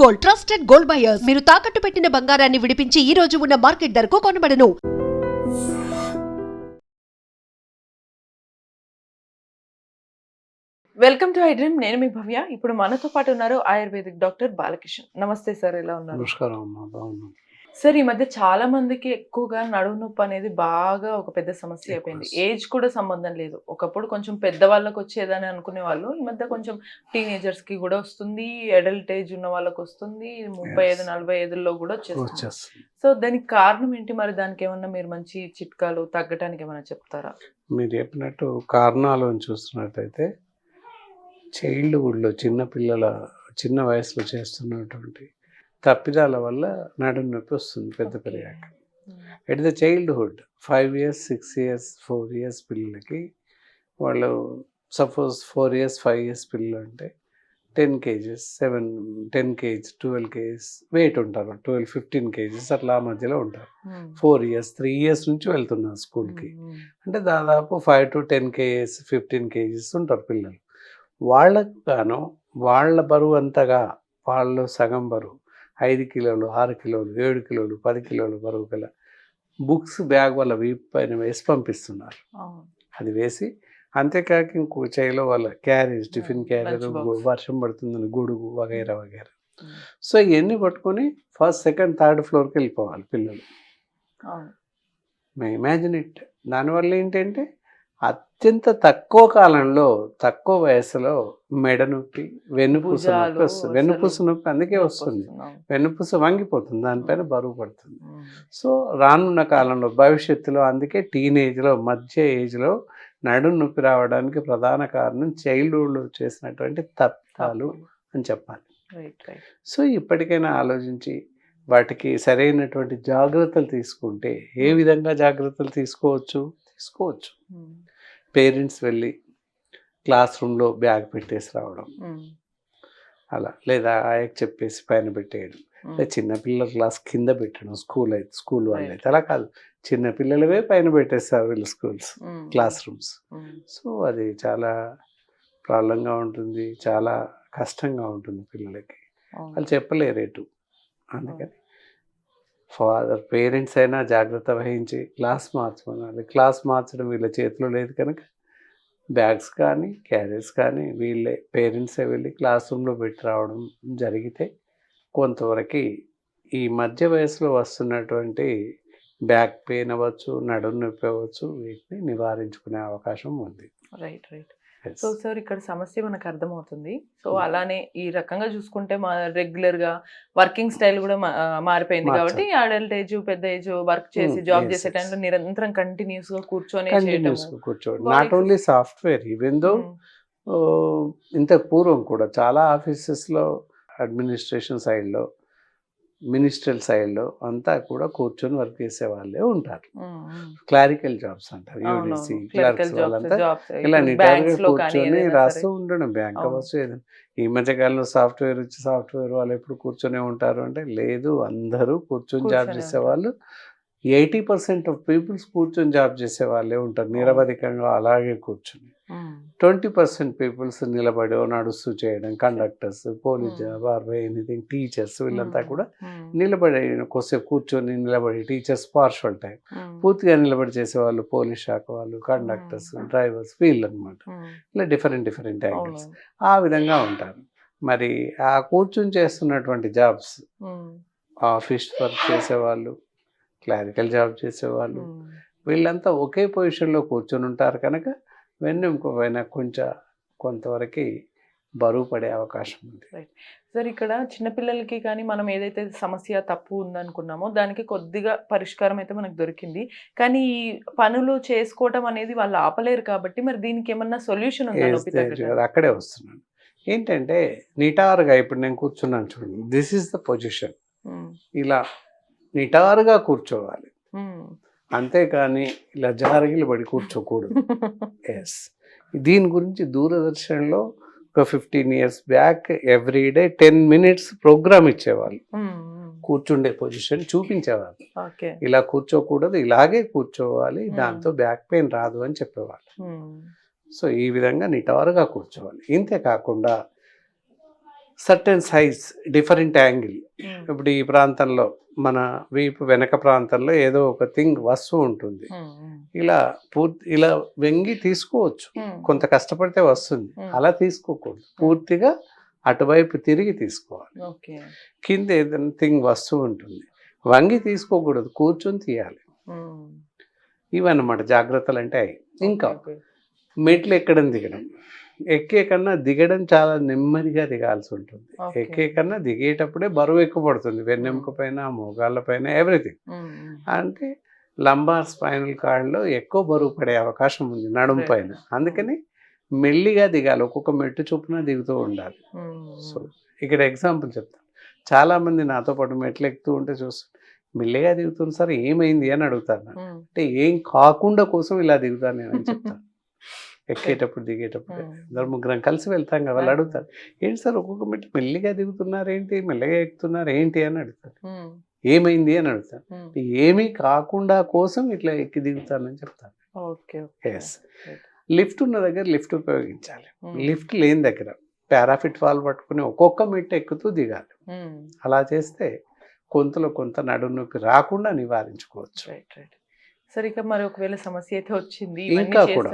Gold trusted gold buyers మీరు తాకట్టు పెట్టిన బంగారాన్ని విడిపించి ఈ రోజు ఉన్న మార్కెట్ ధరకు కొనబడను. వెల్కమ్ టు ఐ డ్రీమ్ నేను మీ భవ్య. ఇప్పుడు మనతో పాటు ఉన్నారు ఆయుర్వేదిక్ డాక్టర్ బాలకిషన్. నమస్తే సార్ ఎలా ఉన్నారు? నమస్కారం అమ్మా బాగున్నాం. సార్ ఈ మధ్య చాలా మందికి ఎక్కువగా నడుము నొప్పి అనేది బాగా ఒక పెద్ద సమస్య అయిపోయింది. ఏజ్ కూడా సంబంధం లేదు. ఒకప్పుడు కొంచెం పెద్దవాళ్ళకి వచ్చేదని అనుకునే వాళ్ళు ఈ మధ్య కొంచెం టీనేజర్స్కి కూడా వస్తుంది అడల్ట్ ఏజ్ ఉన్న వాళ్ళకి వస్తుంది ముప్పై ఐదు. నలభై ఐదులో కూడా వచ్చేస్తుంది. సో దానికి కారణం ఏంటి మరి? దానికి ఏమన్నా మీరు మంచి చిట్కాలు తగ్గడానికి ఏమైనా చెప్తారా? మీరు చెప్పినట్టు కారణాలను చూస్తున్నట్టయితే చైల్డ్హుడ్లో చిన్న పిల్లల చిన్న వయసులో చేస్తున్నటువంటి తప్పిదాల వల్ల నడుము నొప్పి వస్తుంది పెద్ద పెరిగాక. At the childhood five years six years four years పిల్లలకి వాళ్ళు suppose four years five years పిల్లలు అంటే ten kgs seven ten kgs twelve kgs weight ఉంటారు. ట్వెల్వ్ ఫిఫ్టీన్ కేజీస్ అట్లా ఆ మధ్యలో ఉంటారు. ఫోర్ ఇయర్స్ త్రీ ఇయర్స్ నుంచి వెళ్తున్నారు స్కూల్కి. అంటే దాదాపు five to ten kgs fifteen kgs ఉంటారు పిల్లలు. వాళ్ళకు గాను వాళ్ళ బరువు అంతగా వాళ్ళు సగం బరువు ఐదు కిలోలు ఆరు కిలోలు ఏడు కిలోలు పది కిలోలు బరువు గల బుక్స్ బ్యాగ్ వాళ్ళ వీపు పైన వేసి పంపిస్తున్నారు. అది వేసి అంతేకాక ఇంకో చేయిలో వాళ్ళ క్యారేజ్ టిఫిన్ box. వర్షం పడుతుందని గొడుగు వగైరా వగైరా. సో ఇవన్నీ పట్టుకొని ఫస్ట్ సెకండ్ థర్డ్ ఫ్లోర్కి వెళ్ళిపోవాలి పిల్లలు. May imagine it. దానివల్ల ఏంటంటే అత్యంత తక్కువ కాలంలో తక్కువ వయసులో మెడ నొప్పి వెన్నుపూస నొప్పి వస్తుంది. వెన్నుపూస నొప్పి అందుకే వస్తుంది. వెన్నుపూస వంగిపోతుంది. దానిపైన బరువు పడుతుంది. సో రానున్న కాలంలో భవిష్యత్తులో అందుకే టీనేజ్లో మధ్య ఏజ్లో నడుము నొప్పి రావడానికి ప్రధాన కారణం చైల్డ్హుడ్లో చేసినటువంటి తప్పాలు అని చెప్పాలి. సో ఇప్పటికైనా ఆలోచించి వాటికి సరైనటువంటి జాగ్రత్తలు తీసుకుంటే ఏ విధంగా జాగ్రత్తలు తీసుకోవచ్చు? తీసుకోవచ్చు. పేరెంట్స్ వెళ్ళి క్లాస్ రూమ్లో బ్యాగ్ పెట్టేసి రావడం. అలా. లేదా ఆయకు చెప్పేసి పైన పెట్టేయడం. లేదా చిన్నపిల్లల క్లాస్ కింద పెట్టడం స్కూల్ అయితే స్కూల్ వాళ్ళు అయితే అలా కాదు. చిన్న పిల్లలవే పైన పెట్టేస్తారు వీళ్ళు స్కూల్స్. Class rooms. సో అది చాలా ప్రాబ్లంగా ఉంటుంది. చాలా కష్టంగా ఉంటుంది పిల్లలకి. వాళ్ళు చెప్పలేరు ఎటు. అందుకని ఫాదర్ పేరెంట్స్ అయినా జాగ్రత్త వహించి క్లాస్ మార్చమనాలి క్లాస్ మార్చడం వీళ్ళ చేతిలో లేదు కనుక బ్యాగ్స్ కానీ క్యారియర్స్ కానీ వీళ్ళే పేరెంట్సే వెళ్ళి క్లాస్ రూమ్లో పెట్టి రావడం జరిగితే కొంతవరకు ఈ మధ్య వయసులో వస్తున్నటువంటి బ్యాక్ పెయిన్ అవ్వచ్చు నడుము నొప్పి అవ్వచ్చు వీటిని నివారించుకునే అవకాశం ఉంది. రైట్ రైట్ సో సార్ ఇక్కడ సమస్య మనకు అర్థమవుతుంది సో Hmm. అలానే ఈ రకంగా చూసుకుంటే మా రెగ్యులర్గా వర్కింగ్ స్టైల్ కూడా మారిపోయింది. కాబట్టి అడల్ట్ ఏజ్ పెద్ద ఏజ్ వర్క్ చేసి Hmm, జాబ్ yes, చేసే. టైంలో నిరంతరం కంటిన్యూస్గా కూర్చొని కూర్చోండి not only software even though ఇంత పూర్వం కూడా చాలా ఆఫీసెస్లో అడ్మినిస్ట్రేషన్ సైడ్లో మినిస్ట్రల్ సైడ్లో అంతా కూడా కూర్చొని వర్క్ చేసే వాళ్ళే ఉంటారు. క్లారికల్ జాబ్స్ అంటారు యూడిసి క్లర్క్స్ వాళ్ళంతా. ఇలా నిటారుగా కూర్చొని రాస్తూ ఉండడం బ్యాంక్. అవ్వచ్చు ఏదైనా. ఈ మధ్య కాలంలో సాఫ్ట్వేర్ వచ్చి సాఫ్ట్వేర్ వాళ్ళు ఎప్పుడు కూర్చొనే ఉంటారు అంటే లేదు అందరూ కూర్చొని జాబ్ చేసే వాళ్ళు ఎయిటీ పర్సెంట్ ఆఫ్ పీపుల్స్ కూర్చొని జాబ్ చేసే వాళ్ళే ఉంటారు. నిరవధికంగా అలాగే కూర్చొని. ట్వంటీ పర్సెంట్ పీపుల్స్ నిలబడి నడుస్తూ చేయడం conductors police. Job or anything teachers వీళ్ళంతా కూడా నిలబడి కొద్దిసేపు కూర్చొని నిలబడి టీచర్స్ పార్షల్ టైం. పూర్తిగా నిలబడి చేసేవాళ్ళు పోలీస్ శాఖ వాళ్ళు కండక్టర్స్ డ్రైవర్స్ వీళ్ళు అనమాట ఇలా డిఫరెంట్ డిఫరెంట్ యాంగిల్స్. ఆ విధంగా ఉంటారు. మరి ఆ కూర్చుని చేస్తున్నటువంటి జాబ్స్ ఆఫీస్ వర్క్ చేసేవాళ్ళు క్లారికల్ జాబ్ చేసేవాళ్ళు. వీళ్ళంతా ఒకే పొజిషన్లో కూర్చొని ఉంటారు కనుక వెన్నెముక పైన కొంచెం కొంతవరకు బరువు పడే అవకాశం ఉంది. సార్ ఇక్కడ చిన్నపిల్లలకి కానీ మనం ఏదైతే సమస్య తప్పు ఉందనుకున్నామో దానికి కొద్దిగా పరిష్కారం అయితే మనకు దొరికింది. కానీ ఈ పనులు చేసుకోవటం అనేది వాళ్ళు ఆపలేరు కాబట్టి మరి దీనికి ఏమన్నా సొల్యూషన్ ఉందా. అక్కడే వస్తున్నాను. ఏంటంటే నిటారుగా ఇప్పుడు నేను కూర్చున్నాను చూడండి. దిస్ ఈస్ ద పొజిషన్ ఇలా నిటారుగా కూర్చోవాలి. అంతేకాని ఇలా జారగిలి పడి కూర్చోకూడదు. ఎస్ దీని గురించి దూరదర్శన్లో ఒక fifteen years back every day ten minutes programme ఇచ్చేవాళ్ళు. కూర్చుండే పొజిషన్ చూపించేవాళ్ళు. ఇలా కూర్చోకూడదు ఇలాగే కూర్చోవాలి. దాంతో బ్యాక్ పెయిన్ రాదు అని చెప్పేవాళ్ళు. సో ఈ విధంగా నిటారుగా కూర్చోవాలి. ఇంతే కాకుండా సర్టెన్ సైజ్ డిఫరెంట్ యాంగిల్. ఇప్పుడు ఈ ప్రాంతంలో మన వీపు వెనక ప్రాంతంలో ఏదో ఒక థింగ్ వస్తువు ఉంటుంది. ఇలా పూర్తి ఇలా వెంగి తీసుకోవచ్చు. కొంత కష్టపడితే వస్తుంది. అలా తీసుకోకూడదు. పూర్తిగా అటువైపు తిరిగి తీసుకోవాలి. ఓకే. కింద ఏదైనా థింగ్ వస్తువు ఉంటుంది. వంగి తీసుకోకూడదు. కూర్చొని తీయాలి. ఇవన్నమాట జాగ్రత్తలు అంటే అవి ఇంకా మెట్లు ఎక్కడం దిగడం? ఎక్కే కన్నా దిగడం చాలా నెమ్మదిగా దిగాల్సి ఉంటుంది. ఎక్కే కన్నా దిగేటప్పుడే బరువు ఎక్కువ పడుతుంది. వెన్నెముక పైన మోగాళ్ళ పైన ఎవ్రీథింగ్ అంటే లంబార్ స్పైనల్ కార్డ్లో ఎక్కువ బరువు పడే అవకాశం ఉంది నడుము. పైన. అందుకని మెల్లిగా దిగాలి. ఒక్కొక్క మెట్టు చొప్పున దిగుతూ ఉండాలి. సో ఇక్కడ ఎగ్జాంపుల్ చెప్తాను. చాలా మంది నాతో పాటు మెట్లు ఎక్కుతూ ఉంటే చూస్తాను మెల్లిగా దిగుతుంది సార్ ఏమైంది? అని అడుగుతాను. అంటే ఏం కాకుండా కోసం ఇలా దిగుతాను నేను అని చెప్తాను. ఎక్కేటప్పుడు దిగేటప్పుడు. ఇద్దరు ముగ్గురం కలిసి వెళ్తాం కదా వాళ్ళు అడుగుతారు. ఏంటి సార్ ఒక్కొక్క మెట్టు మెల్లిగా దిగుతున్నారు ఏంటి? మెల్లిగా ఎక్కుతున్నారు ఏంటి అని అడుగుతారు. ఏమైంది అని అడుగుతాను ఏమీ కాకుండా కోసం ఇట్లా ఎక్కి దిగుతానని చెప్తాను ఓకే ఎస్ లిఫ్ట్ ఉన్న దగ్గర లిఫ్ట్ ఉపయోగించాలి. లిఫ్ట్ లేని దగ్గర పారాఫిట్ వాల్ పట్టుకుని ఒక్కొక్క మెట్టు ఎక్కుతూ దిగాలి. అలా చేస్తే కొంతలో కొంత నడుము నొప్పి రాకుండా నివారించుకోవచ్చు. రైట్ రైట్ సరే ఇక మరి ఒకవేళ సమస్య అయితే వచ్చింది ఇంకా కూడా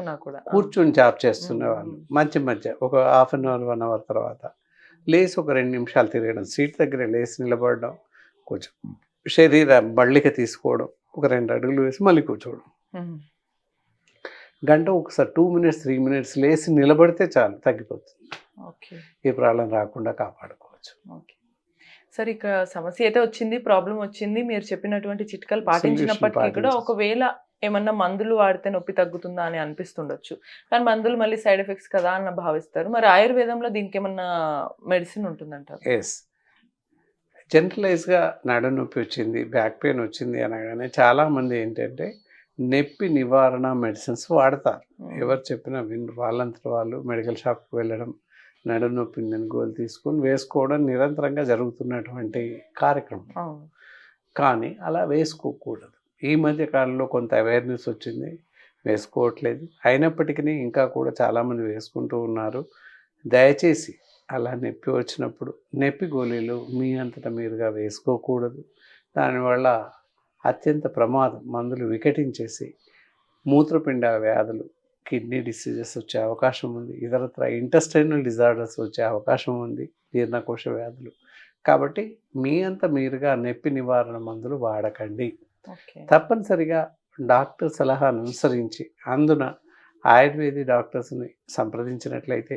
కూర్చొని జాబ్ చేస్తున్న. వాళ్ళు మధ్య మధ్య ఒక half an hour one hour తర్వాత లేచి ఒక రెండు నిమిషాలు తిరగడం సీట్ దగ్గర లేచి నిలబడడం కొంచెం శరీర బళ్ళిక తీసుకోవడం ఒక రెండు అడుగులు వేసి మళ్ళీ కూర్చోవడం. గంట ఒకసారి టూ మినిట్స్ త్రీ మినిట్స్ లేచి నిలబడితే చాలు తగ్గిపోతుంది. ఓకే. ఏ ప్రాబ్లం రాకుండా కాపాడుకోవచ్చు. ఓకే. సరే ఇక సమస్య అయితే వచ్చింది ప్రాబ్లం వచ్చింది మీరు చెప్పినటువంటి చిట్కాలు పాటించినప్పటికీ కూడా. ఒకవేళ ఏమన్నా మందులు వాడితే నొప్పి తగ్గుతుందా అని అనిపిస్తుండొచ్చు. కానీ మందులు మళ్ళీ సైడ్ ఎఫెక్ట్స్ కదా అని భావిస్తారు. మరి ఆయుర్వేదంలో దీనికి ఏమన్నా మెడిసిన్ ఉంటుందంటారు? ఎస్ జనరలైజ్గా నడు నొప్పి వచ్చింది బ్యాక్ పెయిన్ వచ్చింది అనగానే చాలామంది ఏంటంటే నొప్పి నివారణ మెడిసిన్స్ వాడతారు. ఎవరు చెప్పినా విన్ వాళ్ళంతా వాళ్ళు మెడికల్ షాప్కి వెళ్ళడం నడు నొప్పి ఉందని గోలు తీసుకొని వేసుకోవడం నిరంతరంగా జరుగుతున్నటువంటి కార్యక్రమం. కానీ అలా వేసుకోకూడదు. ఈ మధ్య కాలంలో కొంత అవేర్నెస్ వచ్చింది. వేసుకోవట్లేదు. అయినప్పటికీ ఇంకా కూడా చాలామంది వేసుకుంటూ ఉన్నారు. దయచేసి అలా నొప్పి వచ్చినప్పుడు నొప్పి గోళీలు మీ అంతటా మీరుగా వేసుకోకూడదు. దానివల్ల అత్యంత ప్రమాదం. మందులు వికటించేసి మూత్రపిండ వ్యాధులు కిడ్నీ డిసీజెస్ వచ్చే అవకాశం ఉంది. ఇతరత్ర ఇంటెస్టైనల్ డిజార్డర్స్ వచ్చే అవకాశం ఉంది. జీర్ణకోశ వ్యాధులు. కాబట్టి మీ అంత మీరుగా నొప్పి నివారణ మందులు వాడకండి. తప్పనిసరిగా డాక్టర్ సలహాను అనుసరించి అందున ఆయుర్వేది డాక్టర్స్ని సంప్రదించినట్లయితే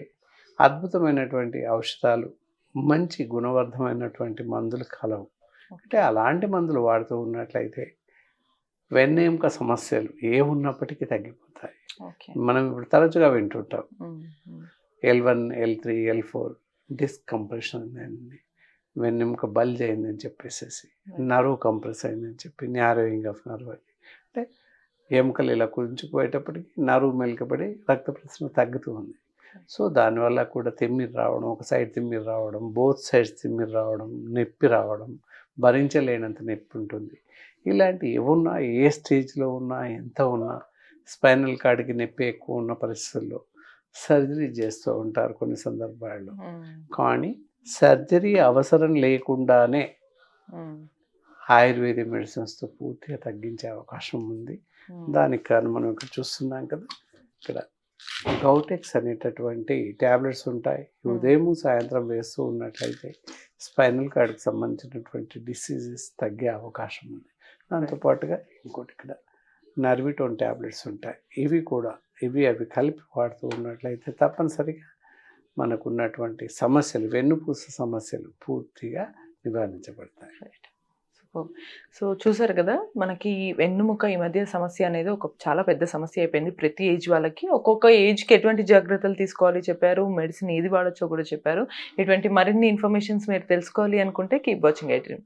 అద్భుతమైనటువంటి ఔషధాలు మంచి గుణవర్ధమైనటువంటి మందులు కలవు. అంటే అలాంటి మందులు వాడుతూ ఉన్నట్లయితే వెన్నెముక సమస్యలు ఏ ఉన్నప్పటికీ తగ్గిపోతాయి మనం ఇప్పుడు తరచుగా వింటుంటాం. L one L three L four disc compression అయింది వెన్నెముక బల్జ్ అయిందని చెప్పేసేసి నర్వ్ కంప్రెస్ అయిందని చెప్పి న్యారోయింగ్ ఆఫ్ నర్వ్ అది అంటే ఎముకలు ఇలా కుదించుకుపోయేటప్పటికి నరువు మెలకబడి రక్త ప్రసరణ తగ్గుతూ ఉంది. సో దానివల్ల కూడా తిమ్మిరి రావడం ఒక సైడ్ తిమ్మిరి రావడం బోత్ సైడ్స్ తిమ్మిరి రావడం నొప్పి రావడం భరించలేనంత నొప్పి ఉంటుంది. ఇలాంటి ఏమున్నా ఏ స్టేజ్లో ఉన్నా ఎంత ఉన్నా స్పైనల్ కార్డ్కి నొప్పి ఎక్కువ ఉన్న పరిస్థితుల్లో సర్జరీ చేస్తూ ఉంటారు కొన్ని సందర్భాల్లో. కానీ సర్జరీ అవసరం లేకుండానే ఆయుర్వేద మెడిసిన్స్తో పూర్తిగా తగ్గించే అవకాశం ఉంది. దానికి కారణం మనం ఇక్కడ చూస్తున్నాం కదా! ఇక్కడ గౌటెక్స్ అనేటటువంటి ట్యాబ్లెట్స్ ఉంటాయి. ఉదయం సాయంత్రం వేస్తూ ఉన్నట్లయితే స్పైనల్ కార్డ్కి సంబంధించినటువంటి డిసీజెస్ తగ్గే అవకాశం ఉంది. దాంతోపాటుగా ఇంకోటి ఇక్కడ నర్విటోన్ ట్యాబ్లెట్స్ ఉంటాయి. ఇవి కూడా ఇవి అవి కలిపి వాడుతూ ఉన్నట్లయితే తప్పనిసరిగా మనకు ఉన్నటువంటి సమస్యలు వెన్నుపూస సమస్యలు పూర్తిగా నివారించబడతాయి. సో చూసారు కదా మనకి వెన్నుముక ఈ మధ్య సమస్య అనేది ఒక చాలా పెద్ద సమస్య అయిపోయింది. ప్రతి ఏజ్ వాళ్ళకి ఒక్కొక్క ఏజ్కి ఎటువంటి జాగ్రత్తలు తీసుకోవాలి చెప్పారు మెడిసిన్ ఏది వాడచ్చో కూడా చెప్పారు. ఇటువంటి మరిన్ని ఇన్ఫర్మేషన్స్ మీరు తెలుసుకోవాలి అనుకుంటే keep watching I dream